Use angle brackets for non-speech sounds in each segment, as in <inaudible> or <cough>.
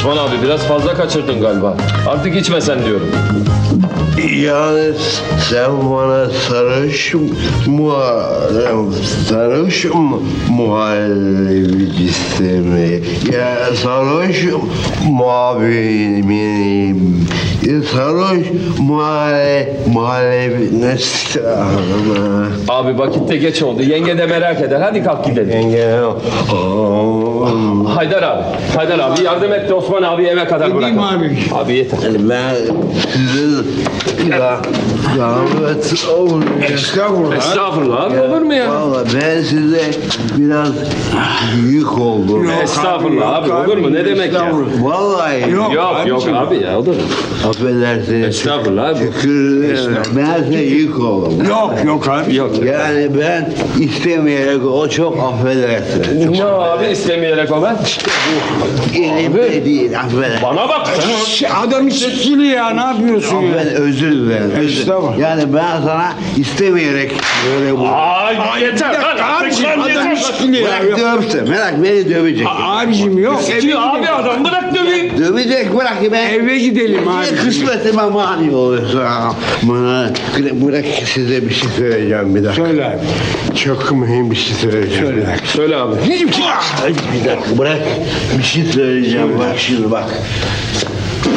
Osman abi biraz fazla kaçırdın galiba. Artık içmesen diyorum. Yani sen bana sarhoş muha sarhoş mu muhallebicisi mi? Ya sarhoş muhabirim. Sarhoş muhalle muhallebi nasıl? Abi vakit de geç oldu. Yenge de merak eder. Hadi kalk gidelim. Yenge. Haydar abi. Haydar abi yardım et de Osman abi eve kadar bırak. Gideyim abi. Abi yeter. Yani ben sizin ya davet olun. Estağfurullah. Estağfurullah abi olur mu ya? Vallahi ben size biraz yük oldum. Yok. Estağfurullah abi, olur mu? Ne demek ya? Vallahi Yok. Yok yok abi ya olur. Affedersiniz. Estağfurullah abi. Ben size yük oldum. Yok yok abi. Yok. Yani ben istemeyerek o çok affedersiniz. Ne abi istemeyerek o ben? Elimde değil affedersiniz. Bana bak sen. Adam sikili ya ne yapıyorsun ya? Ben özür dilerim. özür- Estağfurullah. Yani ben sana istemeyerek böyle bu. Ay yeter lan. Abicim Lan adam yeter. sikili ya. Bırak dövsün. Merak beni dövecek. Abicim yok. Abi adam bırak döveyim. Dövecek bırak ben. Eve gidelim abi. Kısmetime mani oluyorsun? Bana bırak size bir şey söyleyeceğim bir dakika. Söyle abi. Çok mühim bir şey söyleyeceğim. Söyle. Bir dakika. Söyle abi. Ay, bir dakika bırak. Bir şey söyleyeceğim bak şimdi bak.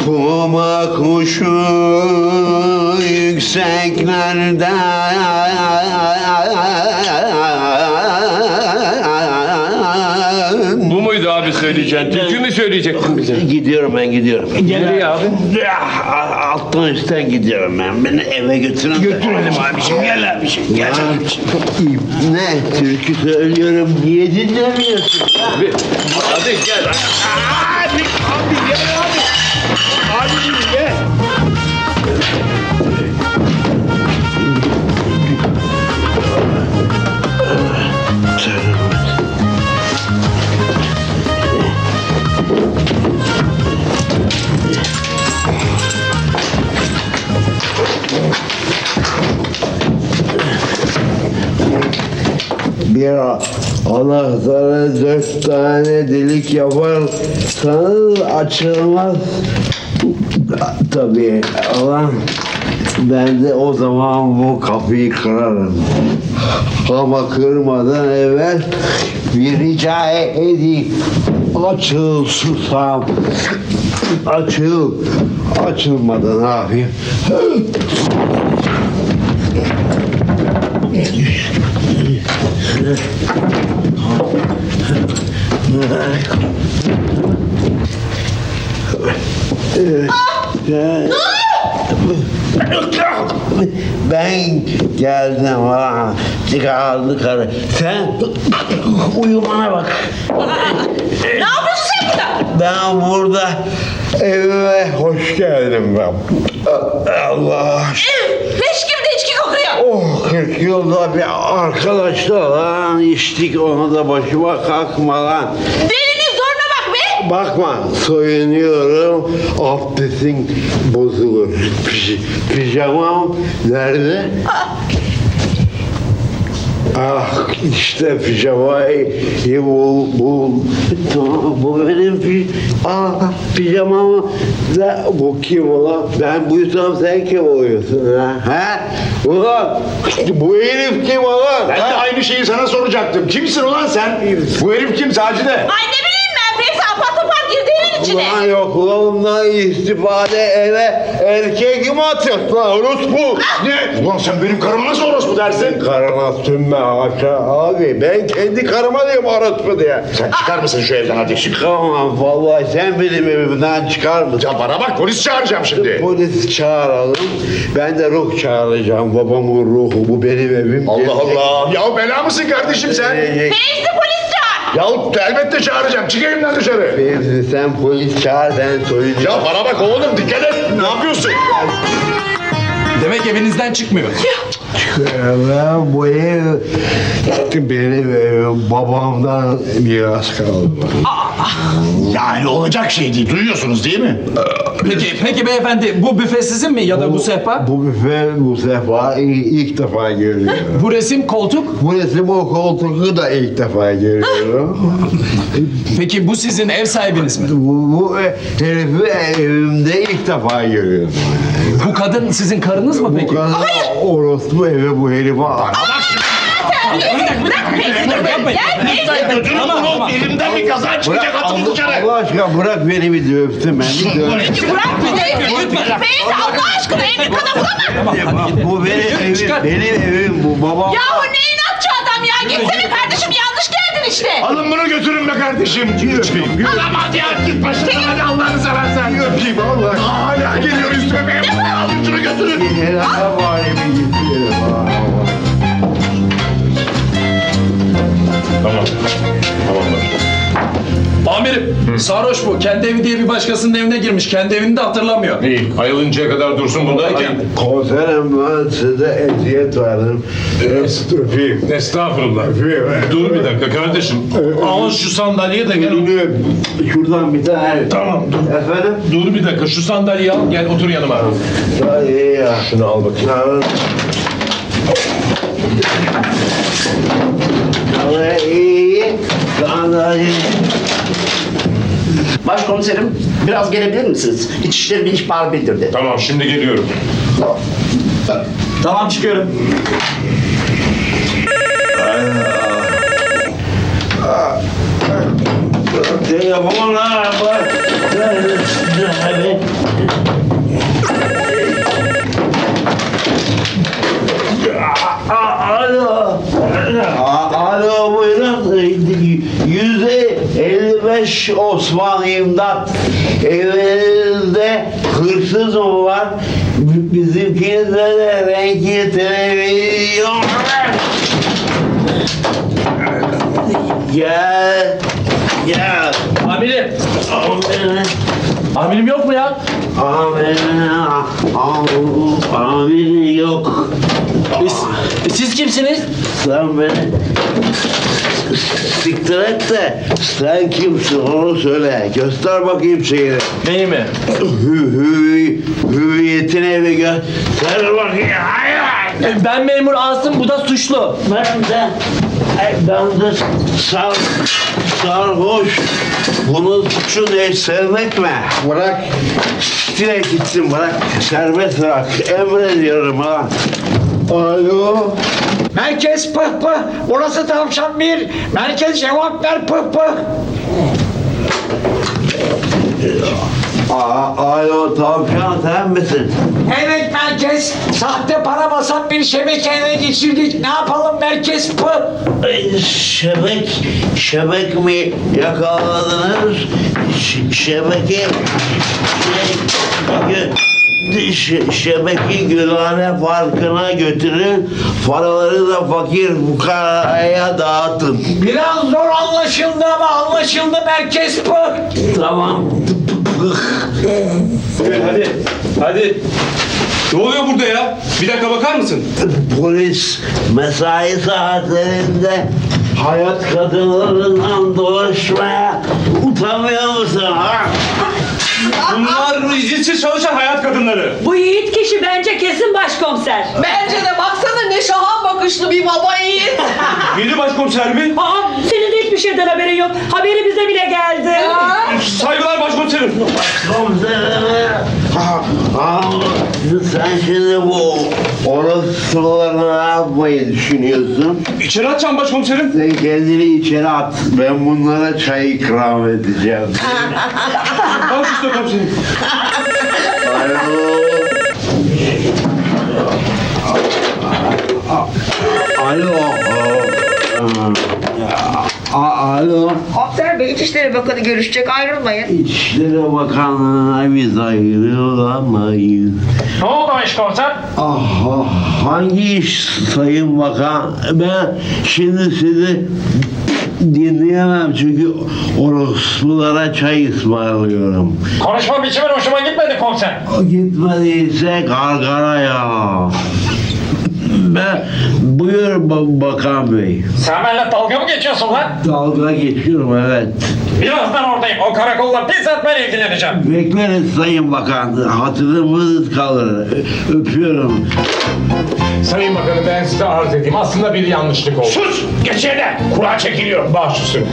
Kuma kuşu yükseklerde muydu abi söyleyeceğin? Türkü mü söyleyecektin bize? Gidiyorum ben gidiyorum. Nereye abi? Alttan üstten gidiyorum ben. Beni eve götürün. Götürelim abicim. Gel abicim. Gel abicim. Ne türkü söylüyorum diye dinlemiyorsun. Abi, hadi gel. Abi, abi gel Bir anahtara dört tane delik yaparsanız açılmaz. Tabii ama ben de o zaman bu kapıyı kırarım. Ama kırmadan evvel bir rica edeyim. Açıl susam. Açıl. Açılmadan yapayım? Ben geldim ha. Çıkardı karı. Sen uyumana bak. Ne yapıyorsun sen burada? Ben burada evime hoş geldim ben. Allah. Leş gibi 40 yılda bir arkadaşla içtik onu da başıma kalkma lan. Delinin zoruna bak be. Bakma soyunuyorum abdestin bozulur. Pij- pijamam nerede? Ah işte pijamayı bul bul. Bu benim pi ah, pijamam da bu kim ulan? Ben buysam sen kim oluyorsun ha? ha? Ulan bu herif kim ulan? Ben de ha? aynı şeyi sana soracaktım. Kimsin ulan sen? Bu herif kim Sacide? Ay ne bileyim içine. Ulan yokluğumdan istifade eve erkek mi atıyorsun lan orospu? Ne? Ulan sen benim karıma nasıl orospu dersin? Karıma sünme haşa abi ben kendi karıma diyorum orospu diye. Sen çıkar mısın şu evden hadi? Çıkamam vallahi sen benim evimden çıkar mısın? Ya bana bak polis çağıracağım şimdi. Polis çağıralım. Ben de ruh çağıracağım. Babamın ruhu. Bu benim evim. Allah. Allah. Ya bela mısın kardeşim sen? Fevzi polis çağır. Ya elbette çağıracağım. Çık evimden dışarı. Fevzi sen polis çağır ben soyacağım. Ya bana bak oğlum dikkat et. Ne yapıyorsun? Demek evinizden çıkmıyor. Ben bu ev benim evim. Babamdan miras kaldı. Yani olacak şey değil. Duyuyorsunuz değil mi? Peki, peki beyefendi bu büfe sizin mi ya da bu sehpa? Bu büfe, bu sehpa ilk, ilk defa görüyorum. Bu resim koltuk. bu resim o koltuğu da ilk defa görüyorum. Peki bu sizin ev sahibiniz mi? bu, bu e, herifi evimde ilk defa görüyorum. Bu kadın sizin karınız mı peki? Bu kadar orospu eve bu herifi ar- Tamam, tamam. Elimden bir kaza çıkacak atın dışarı. Allah aşkına bırak beni bir dövsün beni dövsün. Bırak beni. Feyza Allah aşkına elini kana bulama. Bak, bu benim evim, benim evim bu babam. Yahu ne inatçı adam ya. Gitsene kardeşim yanlış geldin işte. Alın bunu götürün be kardeşim. Öpeyim. Yürü ama hadi ya git başına hadi Allah'ını seversen. Öpeyim Allah. Hala geliyor üstüme be. Alın şunu götürün. Helal bari bir sarhoş bu. Kendi evi diye bir başkasının evine girmiş. Kendi evini de hatırlamıyor. İyi. Ayılıncaya kadar dursun buradayken. Komiserim ben size eziyet verdim. Öpeyim. Estağfurullah. Öpeyim. Dur bir dakika kardeşim. Al şu sandalyeyi de gel. Şuradan bir tane. Tamam dur. Efendim? Dur bir dakika şu sandalyeyi al gel otur yanıma. Ay ya. Şunu al bakayım. Tamam. Ay, sandalye. Başkomiserim biraz gelebilir misiniz? İçişleri bir ihbar bildirdi. Tamam şimdi geliyorum. Tamam çıkıyorum. Telefonlar var. Alo. Alo buyurun. Yüzde 55 Osman İmdat. Evinizde hırsız mı var? Bizimkinde de renkli televizyon. Gel. Gel. Amirim, Amin. amirim yok mu ya? Amin. Amin yok. Siz kimsiniz? Sen beni siktir et de sen kimsin onu söyle. Göster bakayım şeyini. Neyi mi? Hü, hü, hüviyetini bir göster bakayım. Hayır. Ben memur Asım, bu da suçlu. Ben de ben de sar, sarhoş. Bunun suçu ne? Sevmek mi? Bırak. Stile gitsin bırak. Serbest bırak. Emrediyorum ha. Alo. Merkez pıh pıh. Burası tavşan bir. Merkez cevap ver pıh pıh. Aa, alo tavşan sen misin? Evet merkez. Sahte para basan bir şebekeyle geçirdik. Ne yapalım merkez pıh. Ay, Şebek, şebek mi yakaladınız? Ş- şebeke, şey, şebeki Gülhane Parkı'na götürün, paraları da fakir fukaraya dağıtın. Biraz zor anlaşıldı ama anlaşıldı merkez pıh. Tamam. Hadi, hadi. Ne oluyor burada ya? Bir dakika bakar mısın? Polis mesai saatlerinde hayat kadınlarından dolaşmaya utanmıyor musun ha? Bunlar izinsiz çalışan kadınları. Bu yiğit kişi bence kesin başkomiser. Bence de baksana ne şahan bakışlı bir baba yiğit. <laughs> Yeni başkomiser mi? Aa, senin de hiçbir şeyden haberin yok. Haberi bize bile geldi. Saygılar başkomiserim. Komiserim. Ha, ha, sen şimdi bu orospuları ne yapmayı düşünüyorsun? İçeri atacağım başkomiserim. Sen kendini içeri at. Ben bunlara çay ikram edeceğim. Al şu komiserim. <laughs> Alo. Alo. A- Alo. Komiser Bey İçişleri Bakanı görüşecek ayrılmayın. İçişleri Bakanlığı'na biz ayrılamayız. Ne oldu başkomiser? Ah, ah, hangi iş Sayın Bakan? Ben şimdi sizi dinleyemem çünkü orospulara çay ısmarlıyorum. Konuşma biçimin hoşuma gitmedi komiser. O gitmediyse gargara ya. Ben buyur ba- bakan bey. Sen benimle dalga mı geçiyorsun lan? Dalga geçiyorum evet. Birazdan oradayım. O karakolla bizzat ben ilgileneceğim. Bekleriz sayın bakan. Hatırımız kalır. Öpüyorum. Sayın Bakanım ben size arz edeyim. Aslında bir yanlışlık oldu. Sus! Geç yerine! Kura çekiliyor. Baş üstüne.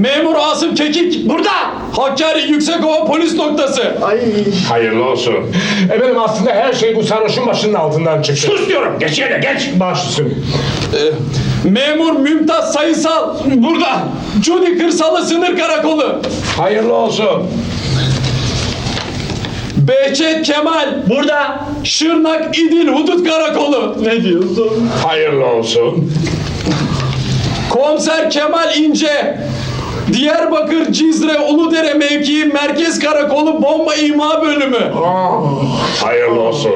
Memur Asım Kekik burada. Hakkari Yüksekova polis noktası. Hayırlı olsun. Efendim aslında her şey bu sarhoşun başının altından çıktı. Sus diyorum! Geç yerine geç! Baş üstüne. Ee, Memur Mümtaz Sayısal burada. Cudi Kırsalı Sınır Karakolu. Hayırlı olsun. Behçet Kemal burada. Şırnak İdil Hudut Karakolu. Ne diyorsun? Hayırlı olsun. Komiser Kemal İnce. Diyarbakır Cizre Uludere mevkii Merkez Karakolu Bomba İma Bölümü. Hayırlı olsun.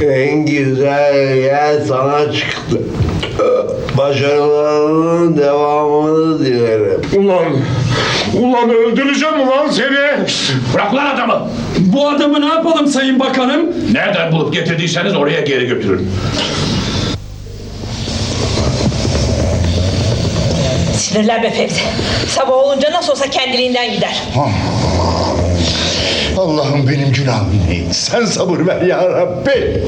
En güzel yer sana çıktı. Başarılarının devamını dilerim. Ulan, ulan öldüreceğim ulan seni. Bırak lan adamı. Bu adamı ne yapalım Sayın Bakanım? Nereden bulup getirdiyseniz oraya geri götürün. Sinirlenme Fevzi. Sabah olunca nasıl olsa kendiliğinden gider. Allah'ım benim günahım neydi? Sen sabır ver ya Rabbi.